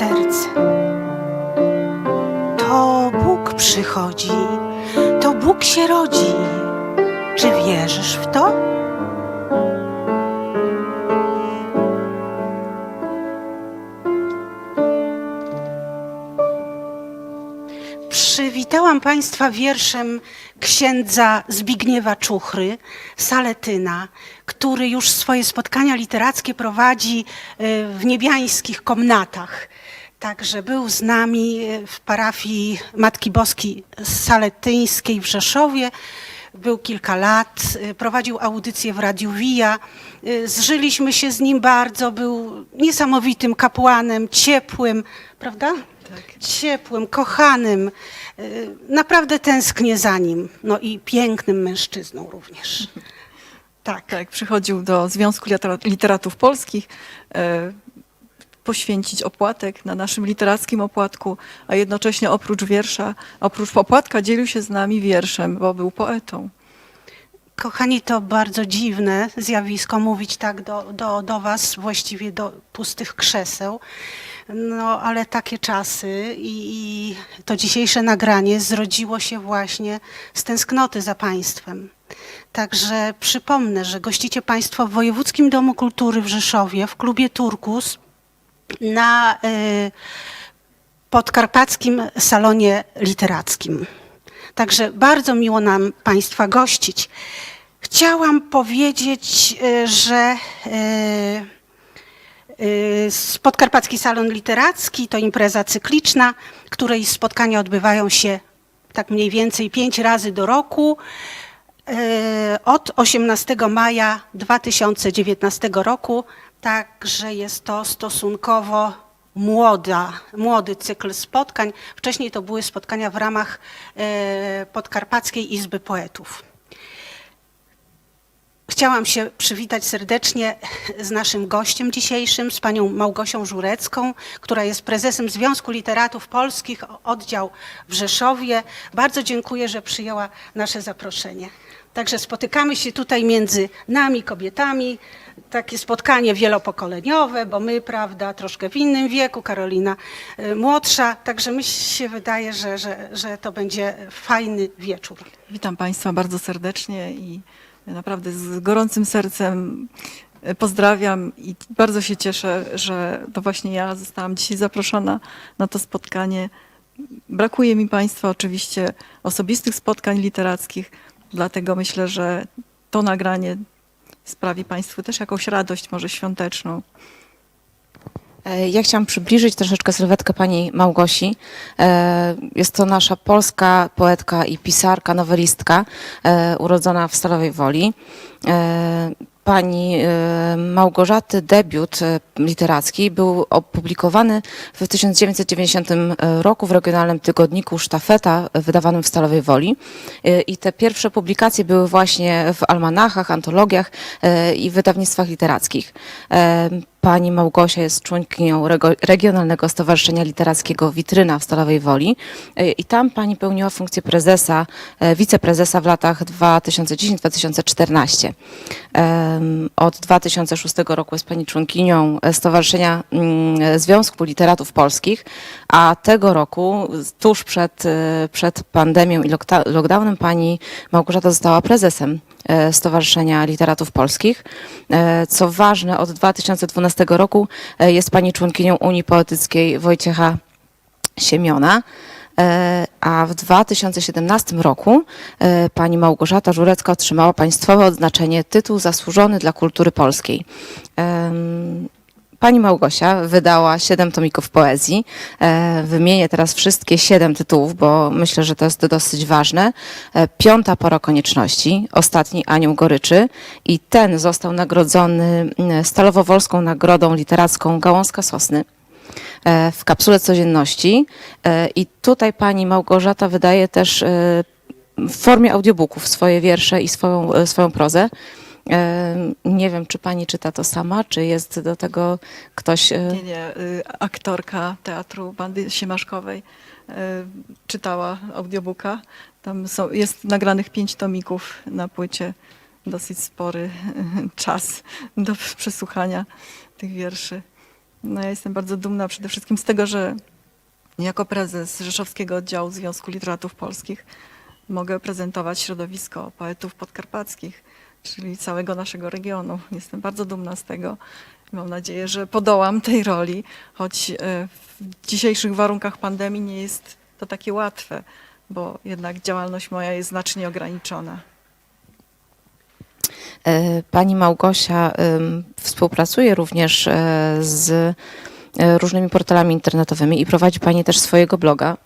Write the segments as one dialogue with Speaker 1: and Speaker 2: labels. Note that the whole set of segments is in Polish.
Speaker 1: rozterce. To Bóg przychodzi, to Bóg się rodzi. Czy wierzysz w to? Przywitałam Państwa wierszem księdza Zbigniewa Czuchry, Saletyna, który już swoje spotkania literackie prowadzi e, w niebiańskich komnatach. Także był z nami e, w parafii Matki Boskiej Saletyńskiej w Rzeszowie. Był kilka lat, e, prowadził audycję w Radiu Via. E, Zżyliśmy się z nim bardzo, był niesamowitym kapłanem, ciepłym, prawda? Ciepłym, kochanym. Naprawdę tęsknię za nim. No i pięknym mężczyzną również. Tak.
Speaker 2: Tak, przychodził do Związku Litera- Literatów Polskich poświęcić opłatek na naszym literackim opłatku, a jednocześnie oprócz wiersza, oprócz opłatka dzielił się z nami wierszem, bo był poetą.
Speaker 1: Kochani, to bardzo dziwne zjawisko mówić tak do, do, do Was, właściwie do pustych krzeseł. No, ale takie czasy i, i to dzisiejsze nagranie zrodziło się właśnie z tęsknoty za Państwem. Także przypomnę, że gościcie Państwo w Wojewódzkim Domu Kultury w Rzeszowie, w klubie Turkus na y, podkarpackim salonie literackim. Także bardzo miło nam Państwa gościć. Chciałam powiedzieć, y, że y, Podkarpacki Salon Literacki to impreza cykliczna, której spotkania odbywają się tak mniej więcej pięć razy do roku. Od 18 maja 2019 roku, także jest to stosunkowo młoda, młody cykl spotkań. Wcześniej to były spotkania w ramach y, Podkarpackiej Izby Poetów. Chciałam się przywitać serdecznie z naszym gościem dzisiejszym, z panią Małgosią Żurecką, która jest prezesem Związku Literatów Polskich, oddział w Rzeszowie. Bardzo dziękuję, że przyjęła nasze zaproszenie. Także spotykamy się tutaj między nami, kobietami, takie spotkanie wielopokoleniowe, bo my, prawda, troszkę w innym wieku, Karolina y, młodsza, także mi się wydaje, że, że, że to będzie fajny wieczór.
Speaker 2: Witam Państwa bardzo serdecznie i naprawdę z gorącym sercem e, pozdrawiam i bardzo się cieszę, że to właśnie ja zostałam dzisiaj zaproszona na to spotkanie. Brakuje mi Państwa oczywiście osobistych spotkań literackich, dlatego myślę, że to nagranie sprawi Państwu też jakąś radość, może świąteczną.
Speaker 3: E, Ja chciałam przybliżyć troszeczkę sylwetkę pani Małgosi. E, Jest to nasza polska poetka i pisarka, nowelistka, e, urodzona w Stalowej Woli. Pani e, Małgorzaty debiut e, literacki był opublikowany w 1990 roku w regionalnym tygodniku Sztafeta, wydawanym w Stalowej Woli. I te pierwsze publikacje były właśnie w almanachach, antologiach i wydawnictwach literackich. Pani Małgosia jest członkinią Regionalnego Stowarzyszenia Literackiego Witryna w Stalowej Woli E, i tam pani pełniła funkcję prezesa, e, wiceprezesa w latach 2010-2014. Em, Od 2006 roku jest pani członkinią e, Stowarzyszenia mm, Związku Literatów Polskich, a tego roku, tuż przed, e, przed pandemią i lockdownem, pani Małgorzata została prezesem e, Stowarzyszenia Literatów Polskich. E, Co ważne, od 2012 roku e, jest pani członkinią Unii Poetyckiej Wojciecha Siemiona. A w 2017 roku pani Małgorzata Żurecka otrzymała państwowe odznaczenie tytuł zasłużony dla kultury polskiej. Pani Małgosia wydała siedem tomików poezji. E, Wymienię teraz wszystkie siedem tytułów, bo myślę, że to jest dosyć ważne. E, Piąta pora konieczności, ostatni anioł goryczy i ten został nagrodzony Stalowo-Wolską Nagrodą Literacką Gałązka Sosny e, w kapsule codzienności. I tutaj pani Małgorzata wydaje też w formie audiobooków swoje wiersze i swoją, swoją prozę. Nie wiem, czy pani czyta to sama, czy jest do tego ktoś. e,
Speaker 2: Nie, nie, y, aktorka teatru Bandy Siemaszkowej y, czytała audiobooka. Tam są, jest nagranych pięć tomików na płycie. Dosyć spory czas do przesłuchania tych wierszy. No ja jestem bardzo dumna przede wszystkim z tego, że jako prezes Rzeszowskiego Oddziału Związku Literatów Polskich mogę prezentować środowisko poetów podkarpackich, czyli całego naszego regionu. Jestem bardzo dumna z tego. Mam nadzieję, że podołam tej roli, choć e, w dzisiejszych warunkach pandemii nie jest to takie łatwe, bo jednak działalność moja jest znacznie ograniczona.
Speaker 3: E, Pani Małgosia współpracuje również e, z różnymi portalami internetowymi i prowadzi Pani też swojego bloga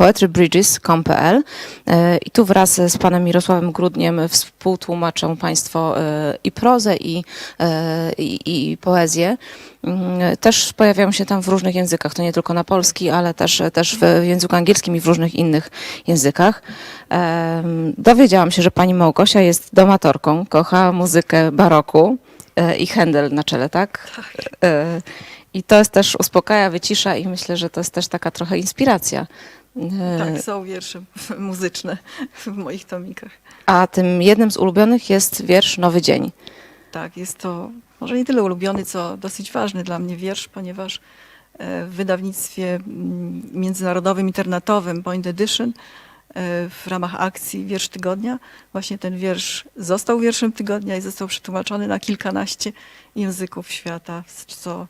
Speaker 3: poetrybridges.com.pl E, i tu wraz z Panem Mirosławem Grudniem współtłumaczą Państwo e, i prozę i, e, i, i poezję. Mm, Też pojawiają się tam w różnych językach, to nie tylko na polski, ale też, też w języku angielskim i w różnych innych językach. Dowiedziałam się, że pani Małgosia jest domatorką, kocha muzykę baroku i Händel na czele, tak? E, I to jest też uspokaja, wycisza i myślę, że to jest też taka trochę inspiracja. E,
Speaker 2: Tak, są wiersze muzyczne w moich tomikach.
Speaker 3: A tym jednym z ulubionych jest wiersz Nowy Dzień.
Speaker 2: Tak, jest to może nie tyle ulubiony, co dosyć ważny dla mnie wiersz, ponieważ e, w wydawnictwie międzynarodowym, internetowym Point Edition e, w ramach akcji Wiersz Tygodnia właśnie ten wiersz został wierszem tygodnia i został przetłumaczony na kilkanaście języków świata, co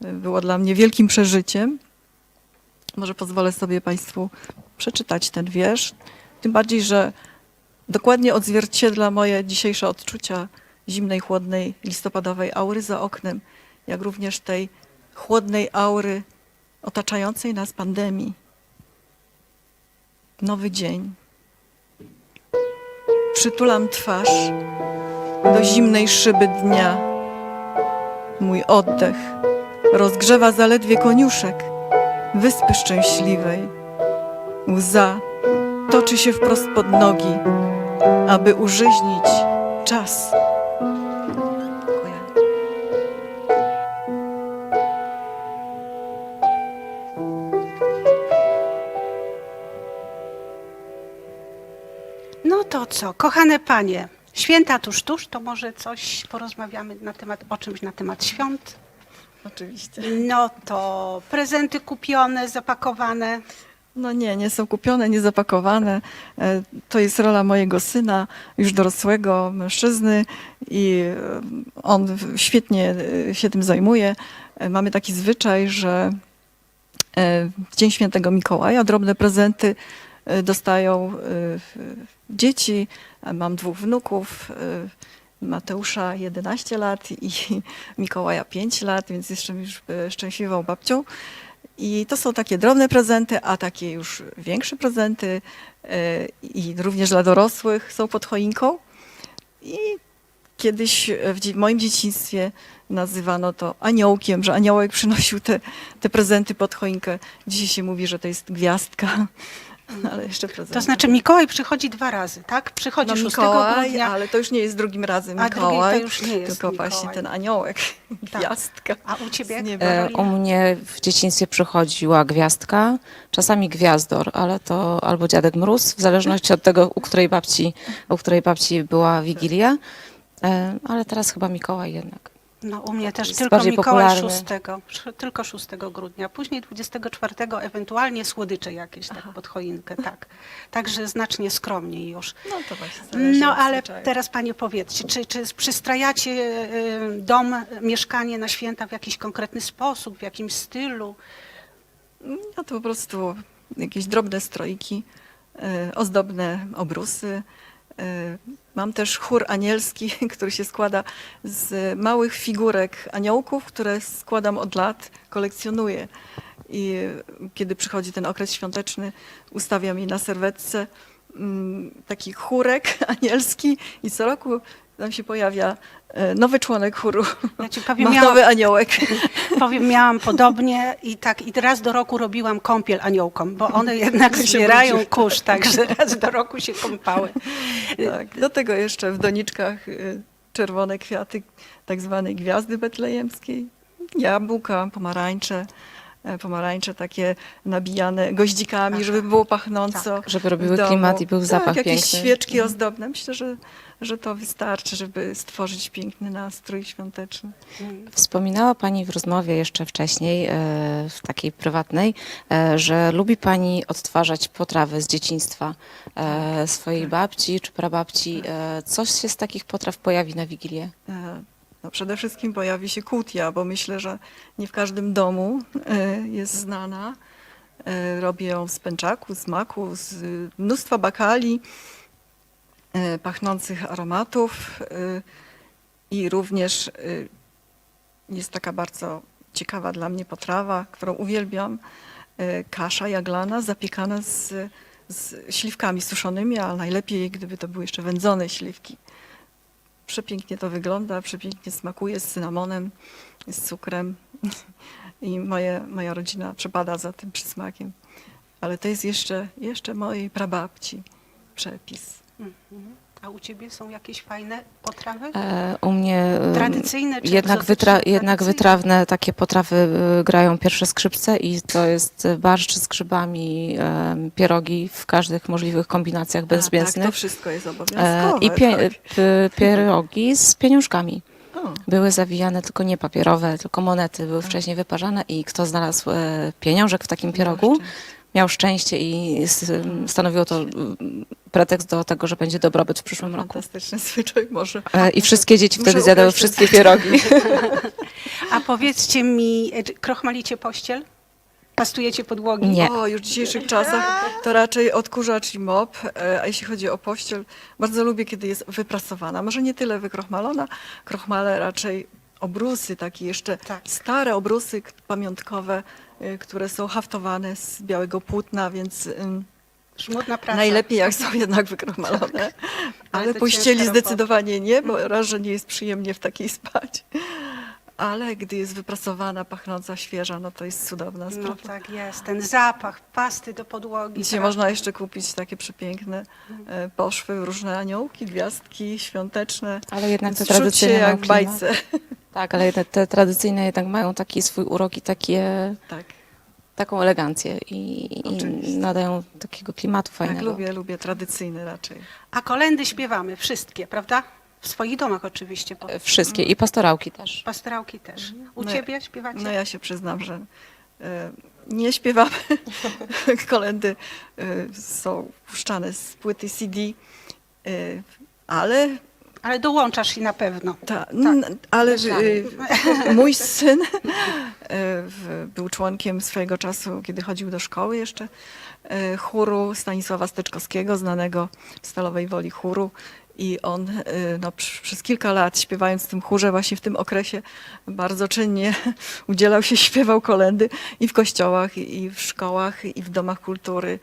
Speaker 2: było dla mnie wielkim przeżyciem. Może pozwolę sobie Państwu przeczytać ten wiersz, tym bardziej, że dokładnie odzwierciedla moje dzisiejsze odczucia zimnej, chłodnej, listopadowej aury za oknem, jak również tej chłodnej aury otaczającej nas pandemii. Nowy dzień. Przytulam twarz do zimnej szyby dnia. Mój oddech rozgrzewa zaledwie koniuszek wyspy szczęśliwej. Łza toczy się wprost pod nogi, aby użyźnić czas.
Speaker 1: No to co, kochane panie, święta tuż, tuż, to może coś porozmawiamy na temat, o czymś na temat świąt.
Speaker 2: Oczywiście.
Speaker 1: No to prezenty kupione, zapakowane.
Speaker 2: No nie, nie są kupione, nie zapakowane. E, To jest rola mojego syna, już dorosłego mężczyzny i e, on świetnie e, się tym zajmuje. Mamy taki zwyczaj, że w Dzień Świętego Mikołaja drobne prezenty dostają dzieci. Mam dwóch wnuków. Mateusza 11 lat i Mikołaja 5 lat, więc jestem już e, szczęśliwą babcią. I to są takie drobne prezenty, a takie już większe prezenty e, i również dla dorosłych są pod choinką. I kiedyś w moim dzieciństwie nazywano to aniołkiem, że aniołek przynosił te, te prezenty pod choinkę. Dzisiaj się mówi, że to jest gwiazdka, ale jeszcze prezenty.
Speaker 1: To znaczy Mikołaj przychodzi dwa razy, tak? Przychodzi
Speaker 2: no,
Speaker 1: 6
Speaker 2: Mikołaj,
Speaker 1: grudnia,
Speaker 2: ale to już nie jest drugim razem
Speaker 1: A drugi to
Speaker 2: Mikołaj,
Speaker 1: już nie jest
Speaker 2: tylko
Speaker 1: Mikołaj.
Speaker 2: właśnie ten aniołek,
Speaker 1: Tak.
Speaker 2: gwiazdka.
Speaker 1: a u ciebie?
Speaker 3: E? U mnie w dzieciństwie przychodziła gwiazdka, czasami gwiazdor, ale to albo dziadek mróz, w zależności od tego, u której babci, u której babci była Wigilia. E, Ale teraz chyba Mikołaj jednak.
Speaker 1: No u mnie też tylko Mikołaj
Speaker 3: popularny.
Speaker 1: 6, sz- tylko 6 grudnia, później 24 ewentualnie słodycze jakieś tak pod choinkę, tak. Także znacznie skromniej już.
Speaker 2: No to właśnie
Speaker 1: No ale
Speaker 2: zwyczaju.
Speaker 1: teraz panie powiedzcie, czy, czy przystrajacie y, dom, mieszkanie na święta w jakiś konkretny sposób, w jakimś stylu?
Speaker 2: No to po prostu jakieś drobne stroiki, e, ozdobne obrusy. E, Mam też chór anielski, który się składa z małych figurek aniołków, które składam od lat, kolekcjonuję. I kiedy przychodzi ten okres świąteczny, ustawiam je na serwetce mm, taki chórek anielski i co roku tam się pojawia e, nowy członek chóru.
Speaker 1: Ja ci powiem,
Speaker 2: Ma
Speaker 1: miałam,
Speaker 2: nowy aniołek.
Speaker 1: powiem, miałam podobnie i tak i raz do roku robiłam kąpiel aniołkom, bo one jednak
Speaker 2: się
Speaker 1: zbierają kurz, także raz do roku się kąpały.
Speaker 2: Tak. Do tego jeszcze w doniczkach y, czerwone kwiaty tak zwanej gwiazdy betlejemskiej, jabłka, pomarańcze, e, pomarańcze takie nabijane goździkami,
Speaker 1: Aha.
Speaker 2: żeby było pachnąco.
Speaker 3: Tak. Żeby robiły klimat i był
Speaker 2: tak,
Speaker 3: zapach
Speaker 2: jakieś
Speaker 3: piękny.
Speaker 2: świeczki ozdobne. Myślę, że, że to wystarczy, żeby stworzyć piękny nastrój świąteczny.
Speaker 3: Wspominała Pani w rozmowie jeszcze wcześniej, e, w takiej prywatnej, e, że lubi Pani odtwarzać potrawy z dzieciństwa e, swojej babci czy prababci. E, Coś się z takich potraw pojawi na Wigilię?
Speaker 2: No przede wszystkim pojawi się kutia, bo myślę, że nie w każdym domu jest znana. Robię ją z pęczaku, z maku, z mnóstwa bakali, pachnących aromatów e, i również e, jest taka bardzo ciekawa dla mnie potrawa, którą uwielbiam. Kasza jaglana zapiekana z, z śliwkami suszonymi, a najlepiej gdyby to były jeszcze wędzone śliwki. Przepięknie to wygląda, przepięknie smakuje z cynamonem, z cukrem i moje, moja rodzina przepada za tym przysmakiem. Ale to jest jeszcze, jeszcze mojej prababci przepis.
Speaker 1: Mhm. A u ciebie są jakieś fajne potrawy?
Speaker 3: E, U mnie e,
Speaker 1: Tradycyjne czy
Speaker 3: jednak, wytra- jednak
Speaker 1: Tradycyjne.
Speaker 3: wytrawne takie potrawy e, grają pierwsze skrzypce i to jest e, barszcz z grzybami, e, pierogi w każdych możliwych kombinacjach
Speaker 2: A, tak,
Speaker 3: bezmięsnych.
Speaker 2: to wszystko jest
Speaker 3: E,
Speaker 2: obowiązkowe.
Speaker 3: I pie-
Speaker 2: tak.
Speaker 3: p- pierogi z pieniążkami.
Speaker 2: O,
Speaker 3: Były zawijane tylko nie papierowe, tylko monety były wcześniej wyparzane i kto znalazł e, pieniążek w takim pierogu. Miał szczęście i stanowiło to mm, pretekst do tego, że będzie dobrobyt w przyszłym roku.
Speaker 2: Fantastyczny zwyczaj może.
Speaker 3: E, I wszystkie dzieci
Speaker 2: Muszę
Speaker 3: wtedy zjadały
Speaker 2: ukraść ten
Speaker 3: wszystkie pierogi.
Speaker 1: A powiedzcie mi, e, krochmalicie pościel? Pastujecie podłogi?
Speaker 3: Nie.
Speaker 2: O, już w dzisiejszych czasach to raczej odkurzacz i mop, e, a jeśli chodzi o pościel, bardzo lubię, kiedy jest wyprasowana. Może nie tyle wykrochmalona, krochmale raczej obrusy, takie jeszcze
Speaker 1: Tak.
Speaker 2: stare obrusy pamiątkowe, e, które są haftowane z białego płótna, więc
Speaker 1: Żmudna praca.
Speaker 2: najlepiej jak są jednak wykrochmalone. Ale
Speaker 1: to
Speaker 2: pościeli
Speaker 1: robota.
Speaker 2: zdecydowanie nie, bo raz, że nie jest przyjemnie w takiej spać. Ale gdy jest wyprasowana, pachnąca, świeża, no to jest cudowna
Speaker 1: No
Speaker 2: sprawa.
Speaker 1: tak jest, ten zapach pasty do podłogi.
Speaker 2: Dzisiaj
Speaker 1: prawda?
Speaker 2: można jeszcze kupić takie przepiękne e, poszwy, różne aniołki, gwiazdki świąteczne.
Speaker 3: Ale jednak
Speaker 2: się
Speaker 3: tradycyjne
Speaker 2: jak w
Speaker 3: klimat.
Speaker 2: bajce.
Speaker 3: Tak, ale te, te tradycyjne jednak mają taki swój urok i takie,
Speaker 2: Tak,
Speaker 3: taką elegancję i, i
Speaker 2: Oczywiście.
Speaker 3: nadają takiego klimatu
Speaker 2: tak
Speaker 3: fajnego.
Speaker 2: lubię, lubię tradycyjny raczej.
Speaker 1: A kolendy śpiewamy, wszystkie, prawda? W swoich domach oczywiście, bo
Speaker 3: E, Wszystkie i pastorałki też.
Speaker 1: pastorałki też. U
Speaker 2: No,
Speaker 1: ciebie śpiewacie?
Speaker 2: No ja się przyznam, że e, nie śpiewamy. Kolendy e, są puszczane z płyty CD, e, ale
Speaker 1: Ale dołączasz i na pewno.
Speaker 2: Ta, n- ale że, y, mój syn y, był członkiem swojego czasu, kiedy chodził do szkoły jeszcze, y, chóru Stanisława Steczkowskiego, znanego w Stalowej Woli chóru. I on no, przez kilka lat śpiewając w tym chórze, właśnie w tym okresie bardzo czynnie udzielał się, śpiewał kolendy i w kościołach, i w szkołach, i w domach kultury.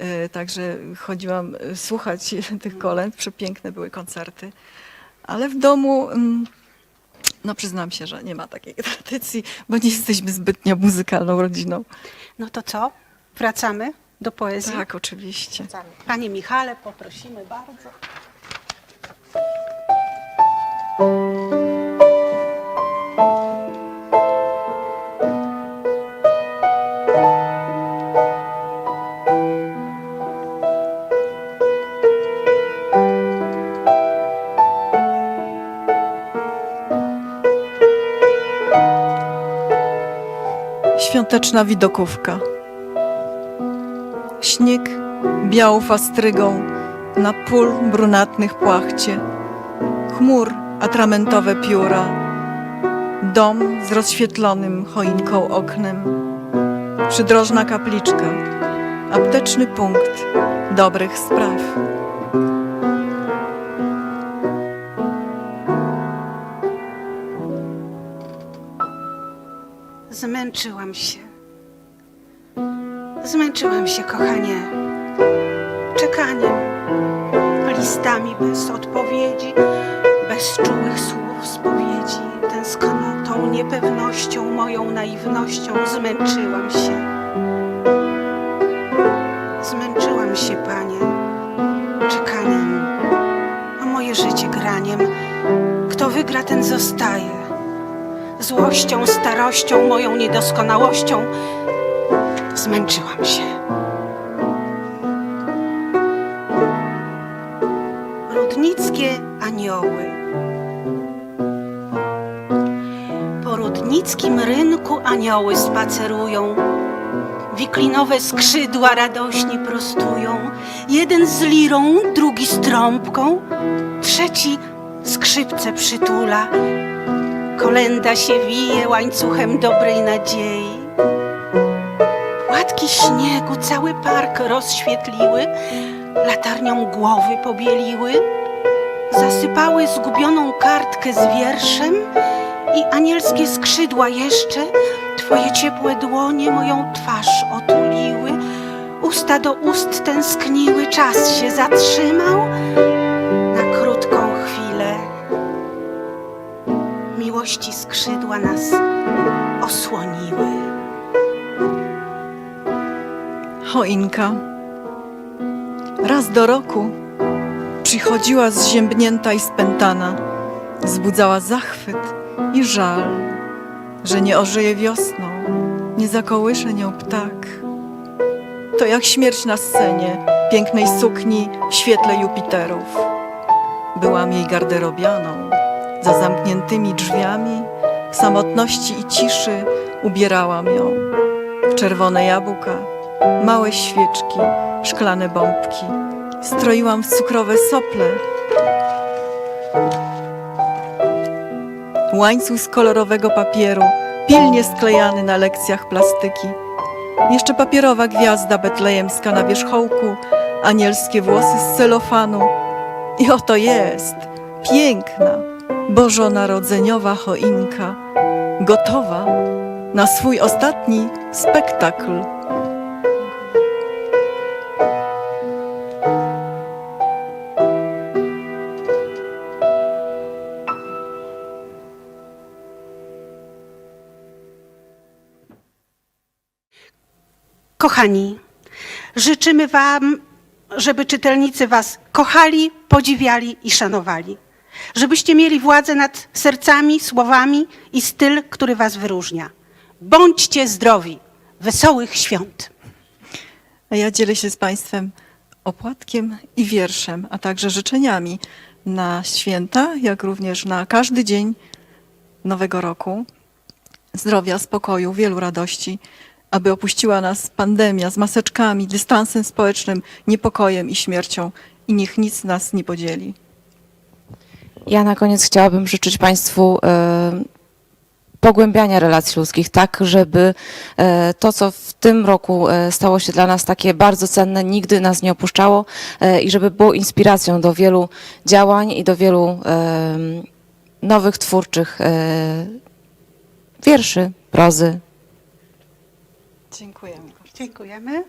Speaker 2: Y, Także chodziłam y, słuchać tych kolęd, przepiękne były koncerty. Ale w domu, mm, no przyznam się, że nie ma takiej tradycji, bo nie jesteśmy zbytnio muzykalną rodziną.
Speaker 1: No to co? Wracamy do poezji?
Speaker 2: Tak, oczywiście.
Speaker 1: Panie Michale, poprosimy bardzo.
Speaker 2: Świąteczna widokówka. Śnieg białą fastrygą na pól brunatnych płachcie. Chmur atramentowe pióra. Dom z rozświetlonym choinką oknem. Przydrożna kapliczka. Apteczny punkt dobrych spraw.
Speaker 1: Zmęczyłam się. Zmęczyłam się, kochanie. Czekaniem. listami bez odpowiedzi, bez czułych słów spowiedzi. Tęsknotą, niepewnością, moją naiwnością zmęczyłam się. Zmęczyłam się, Panie, czekaniem, a moje życie graniem. Kto wygra, ten zostaje. Złością, starością, moją niedoskonałością zmęczyłam się. Rudnickie anioły. Po rudnickim rynku anioły spacerują. Wiklinowe skrzydła radośnie prostują. Jeden z lirą, drugi z trąbką, trzeci skrzypce przytula. Kolenda się wije łańcuchem dobrej nadziei. Płatki śniegu cały park rozświetliły, latarnią głowy pobieliły, zasypały zgubioną kartkę z wierszem i anielskie skrzydła jeszcze Twoje ciepłe dłonie moją twarz otuliły, usta do ust tęskniły, czas się zatrzymał na krótką chwilę. Miłości skrzydła nas osłoniły.
Speaker 2: Choinka. Raz do roku przychodziła zziębnięta i spętana, zbudzała zachwyt i żal, że nie ożyje wiosną, nie zakołysze nią ptak. To jak śmierć na scenie pięknej sukni w świetle Jupiterów. Byłam jej garderobianą, za zamkniętymi drzwiami, w samotności i ciszy ubierałam ją w czerwone jabłka, małe świeczki, szklane bombki. Stroiłam w cukrowe sople. Łańcuch z kolorowego papieru, pilnie sklejany na lekcjach plastyki. Jeszcze papierowa gwiazda betlejemska na wierzchołku, anielskie włosy z celofanu. I oto jest, piękna, bożonarodzeniowa choinka, gotowa na swój ostatni spektakl.
Speaker 1: Kochani, życzymy Wam, żeby czytelnicy Was kochali, podziwiali i szanowali. Żebyście mieli władzę nad sercami, słowami i styl, który Was wyróżnia. Bądźcie zdrowi. Wesołych świąt.
Speaker 2: A ja dzielę się z Państwem opłatkiem i wierszem, a także życzeniami na święta, jak również na każdy dzień Nowego Roku. Zdrowia, spokoju, wielu radości, aby opuściła nas pandemia z maseczkami, dystansem społecznym, niepokojem i śmiercią i niech nic nas nie podzieli.
Speaker 3: Ja na koniec chciałabym życzyć Państwu e, pogłębiania relacji ludzkich, tak żeby e, to, co w tym roku e, stało się dla nas takie bardzo cenne, nigdy nas nie opuszczało i żeby było inspiracją do wielu działań i do wielu nowych twórczych wierszy, prozy.
Speaker 2: Dziękujemy.
Speaker 1: Dziękujemy.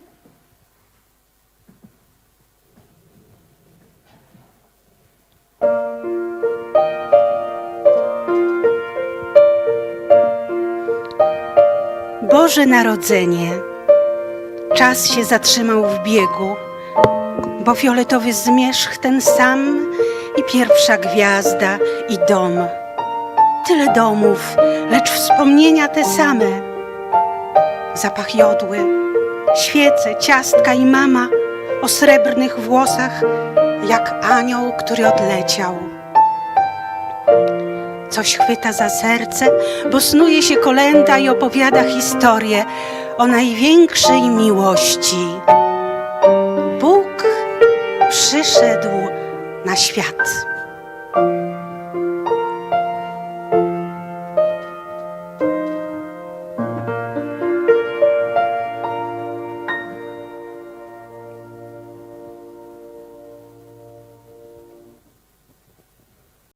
Speaker 1: Boże Narodzenie, czas się zatrzymał w biegu, bo fioletowy zmierzch ten sam i pierwsza gwiazda i dom. Tyle domów, lecz wspomnienia te same zapach jodły, świece, ciastka i mama o srebrnych włosach, jak anioł, który odleciał. Coś chwyta za serce, bo snuje się kolenda i opowiada historię o największej miłości. Bóg przyszedł na świat.